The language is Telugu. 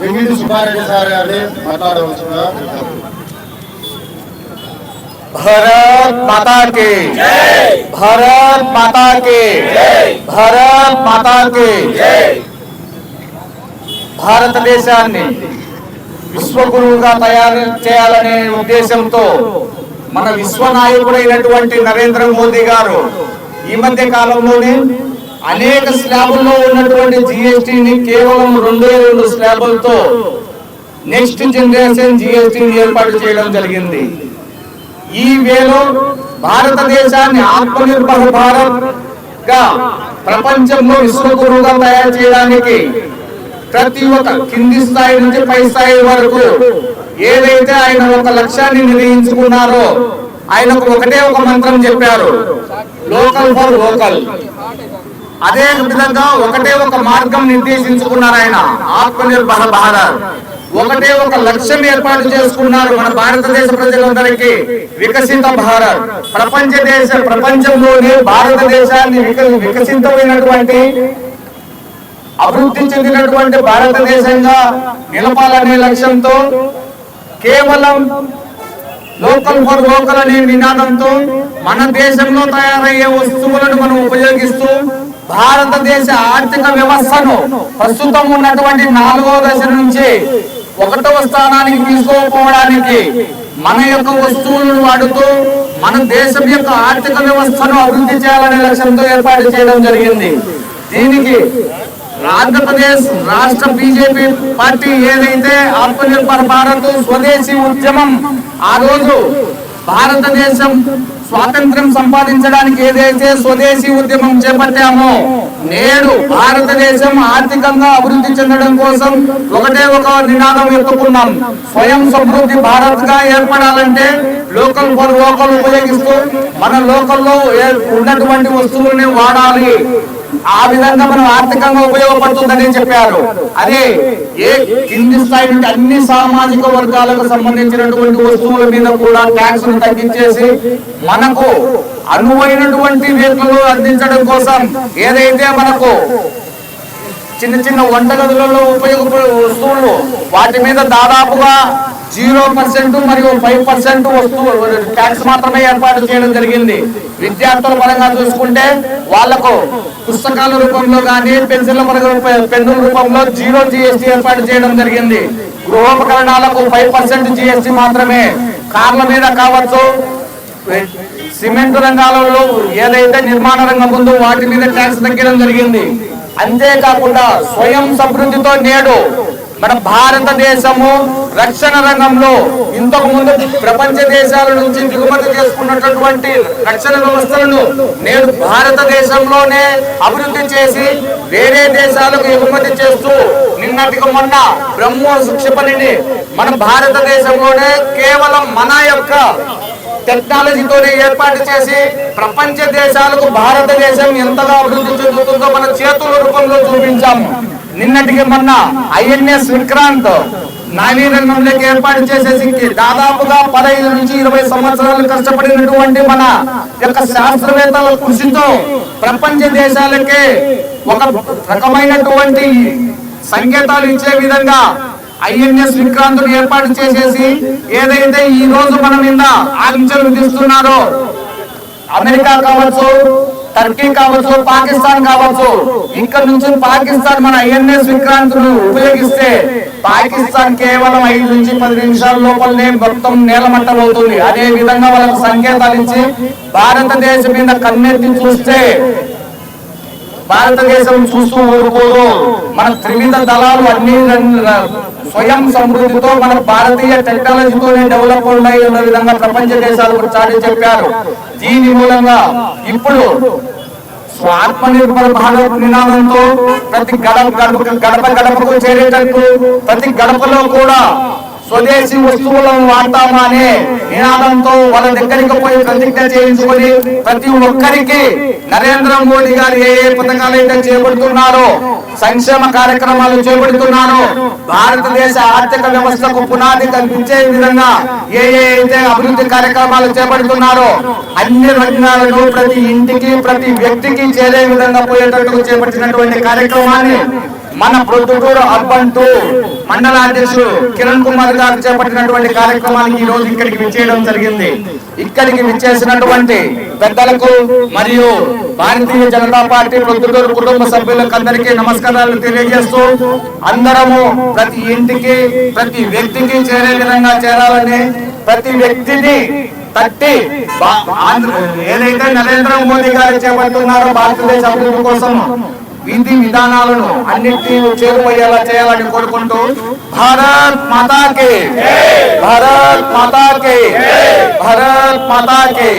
వెంకటి సుబ్బారెడ్డి సార్ గారిని మాట్లాడవలసిందిగా భరత్ మాతాకి భరత్ మాతాకి భరత్ మాతాకి భారతదేశాన్ని విశ్వగురువుగా తయారు చేయాలనే ఉద్దేశంతో మన విశ్వ నాయకుడైనటువంటి నరేంద్ర మోదీ గారు ఈ మధ్య కాలంలోనే అనేక స్లాబుల్లో ఉన్నటువంటి జిఎస్టిని కేవలం రెండే రెండు స్లాబులతో నెక్స్ట్ జనరేషన్ జిఎస్టిని ఏర్పాటు చేయడం జరిగింది. ఈ వేలో భారతదేశాన్ని ఆత్మనిర్భర్ భారత్గా ప్రపంచంలో విశ్వగురువుగా తయారు చేయడానికి ప్రతి ఒక్క కింది స్థాయి నుంచి పై స్థాయి వరకు ఏదైతే ఆయన ఒక లక్ష్యాన్ని నిర్ణయించుకున్నారో ఆయనకు ఒకటే ఒక మంత్రం చెప్పారు లోకల్ ఫర్ లోకల్ అదే విధంగా ఒకటే ఒక మార్గం నిర్దేశించుకున్నారు ఆయన. ఆత్మనిర్భర భారత్. ఒకటే ఒక లక్ష్యం ఏర్పాటు చేసుకున్నారు మన భారతదేశ ప్రజలందరికీ వికసిత భారత్. ప్రపంచ దేశ ప్రపంచంలోనే భారతదేశాన్ని వికసితమైనటువంటి అభివృద్ధి చెందినటువంటి భారతదేశంగా నిలపాలనే లక్ష్యంతో కేవలం లోకల్ ఫర్ లోకల్ అనే నినాదంతో మన దేశంలో తయారయ్యే వస్తువులను మనం ఉపయోగిస్తూ భారతదేశ ఆర్థిక వ్యవస్థను ప్రస్తుతం ఉన్నటువంటి నాలుగో దశ నుంచి ఒకటవ స్థానానికి తీసుకోకపోవడానికి మన యొక్క వస్తువులను వాడుతూ మన దేశం యొక్క ఆర్థిక వ్యవస్థను అభివృద్ధి చేయాలనే లక్ష్యంతో ఏర్పాటు చేయడం జరిగింది. దీనికి ఆంధ్రప్రదేశ్ రాష్ట్ర బీజేపీ పార్టీ ఏదైతే ఆత్మనిర్భర్ భారత్ స్వదేశీ ఉద్యమం ఆ రోజు భారతదేశం స్వాతంత్ర్యం సంపాదించడానికి ఏదైతే స్వదేశీ ఉద్యమం చేపట్టామో నేడు భారతదేశం ఆర్థికంగా అభివృద్ధి చెందడం కోసం ఒకటే ఒక నినాదం ఎత్తుకున్నాం. స్వయం సమృద్ధి భారత్గా ఏర్పడాలంటే లోకల్ ఫర్ లోకల్ ఉపయోగిస్తూ మన లోకల్లో ఏ- ఉన్నటువంటి వస్తువుల్ని వాడాలి. ఆ విధంగా మనం ఆర్థికంగా ఉపయోగపడుతుందని చెప్పారు. అదే ఏ కింది స్థాయి నుండి అన్ని సామాజిక వర్గాలకు సంబంధించినటువంటి వస్తువుల మీద కూడా ట్యాక్స్ను తగ్గించేసి మనకు అనువైనటువంటి రేట్లలో అందించడం కోసం ఏదైతే మనకు చిన్న చిన్న వంటగదులలో ఉపయోగపడే వస్తువులు వాటి మీద దాదాపుగా జీరో పర్సెంట్ మరియు ఫైవ్ పర్సెంట్ వస్తువు ట్యాక్స్ మాత్రమే ఏర్పాటు చేయడం జరిగింది. విద్యార్థుల పరంగా చూసుకుంటే వాళ్ళకు పుస్తకాల రూపంలో కానీ పెన్సిల్ పెన్నుల రూపంలో జీరో జిఎస్టీ ఏర్పాటు చేయడం జరిగింది. గృహోపకరణాలకు ఫైవ్ పర్సెంట్ జిఎస్టీ మాత్రమే. కార్ల మీద కావచ్చు సిమెంట్ రంగాలలో ఏదైతే నిర్మాణ రంగం ఉందో వాటి మీద ట్యాక్స్ తగ్గడం జరిగింది. అంతేకాకుండా స్వయం సమృద్ధితో నేడు మన భారతదేశము రక్షణ రంగంలో ఇంతకు ముందు ప్రపంచ దేశాల నుంచి దిగుమతి చేసుకున్నటువంటి రక్షణ వ్యవస్థలను నేడు భారతదేశంలోనే అభివృద్ధి చేసి వేరే దేశాలకు ఎగుమతి చేస్తూ నిన్నటికి మొన్న బ్రహ్మోస్ క్షిపణిని మన భారతదేశంలోనే కేవలం మన యొక్క టెక్నాలజీతోనే ఏర్పాటు చేసి ప్రపంచ దేశాలకు భారతదేశం ఎంతగా అభివృద్ధి చెందుతుందో మన చేతుల రూపంలో చూపించాము. నిన్నటికి మొన్న ఐఎన్ఎస్ విక్రాంత్ నావీరంగంలోకి ఏర్పాటు చేసేసి దాదాపుగా పదహైదు నుంచి ఇరవై సంవత్సరాలు కష్టపడినటువంటి మన యొక్క శాస్త్రవేత్తల కృషితో ప్రపంచ దేశాలకే ఒక రకమైనటువంటి సంకేతాలు ఇచ్చే విధంగా ఐఎన్ఎస్ విక్రాంతులు ఏర్పాటు చేసేసి ఏదైతే ఈ రోజు మన మీద ఆంక్షలు విధిస్తున్నారో అమెరికా కావచ్చు టర్కీ కావచ్చు పాకిస్తాన్ కావచ్చు ఇక్కడ నుంచి పాకిస్తాన్ మన ఐఎన్ఎస్ విక్రాంతులు ఉపయోగిస్తే పాకిస్తాన్ కేవలం ఐదు నుంచి పది నిమిషాల లోపలనే మొత్తం నేలమట్టం అవుతుంది అదే విధంగా వాళ్ళకు సంకేతాలు ఇచ్చి భారతదేశం మీద కన్నెత్తి చూస్తే భారతదేశం చూస్తూ ఊరుకోదు. మన త్రివిధ దళాలు అన్ని స్వయం సమృద్ధితో మన భారతీయ టెక్నాలజీతో డెవలప్ ఉన్నాయి అన్న విధంగా ప్రపంచ దేశాలకు చాటి చెప్పారు. దీని మూలంగా ఇప్పుడు స్వాత్మనిర్భర భారత్ నినాదంతో ప్రతి గడప గడప గడప గడపకు చేరేటట్టు ప్రతి గడపలో కూడా స్వదేశీ వస్తువులను వాడతామా అనే నినాదంతో వాళ్ళ దగ్గరికి పోయి ప్రతిజ్ఞ చేయించుకొని ప్రతి ఒక్కరికి నరేంద్ర మోడీ గారు ఏ ఏ పథకాలు అయితే చేపడుతున్నారో సంక్షేమ కార్యక్రమాలు చేపడుతున్నారో భారతదేశ ఆర్థిక వ్యవస్థకు పునాది కల్పించే విధంగా ఏ ఏ అయితే అభివృద్ధి కార్యక్రమాలు చేపడుతున్నారో అన్ని రంగాలను ప్రతి ఇంటికి ప్రతి వ్యక్తికి చేరే విధంగా పోయేటట్టు చేపట్టినటువంటి కార్యక్రమాన్ని మన ప్రొద్దుటూరు అర్బన్ టూ మండల అధ్యక్షుడు కిరణ్ కుమార్ గారు చేపట్టినటువంటి కార్యక్రమానికి ఈ రోజు ఇక్కడికి విచ్చేయడం జరిగింది. ఇక్కడికి విచ్చేసినటువంటి పెద్దలకు మరియు భారతీయ జనతా పార్టీ ప్రొద్దుటూరు కుటుంబ సభ్యులకు అందరికీ నమస్కారాలు తెలియజేస్తూ అందరము ప్రతి ఇంటికి ప్రతి వ్యక్తికి చేరే విధంగా చేరాలని ప్రతి వ్యక్తిని తట్టి ఏదైతే నరేంద్ర మోదీ గారు చేపడుతున్నారో భారతదేశ అభివృద్ధి కోసం విధి విధానాలను అన్నింటినీ చేరువయ్యేలా చేయాలని కోరుకుంటూ భారత్ మాతాకి భారత్ మాతాకి భారత్ మాతాకి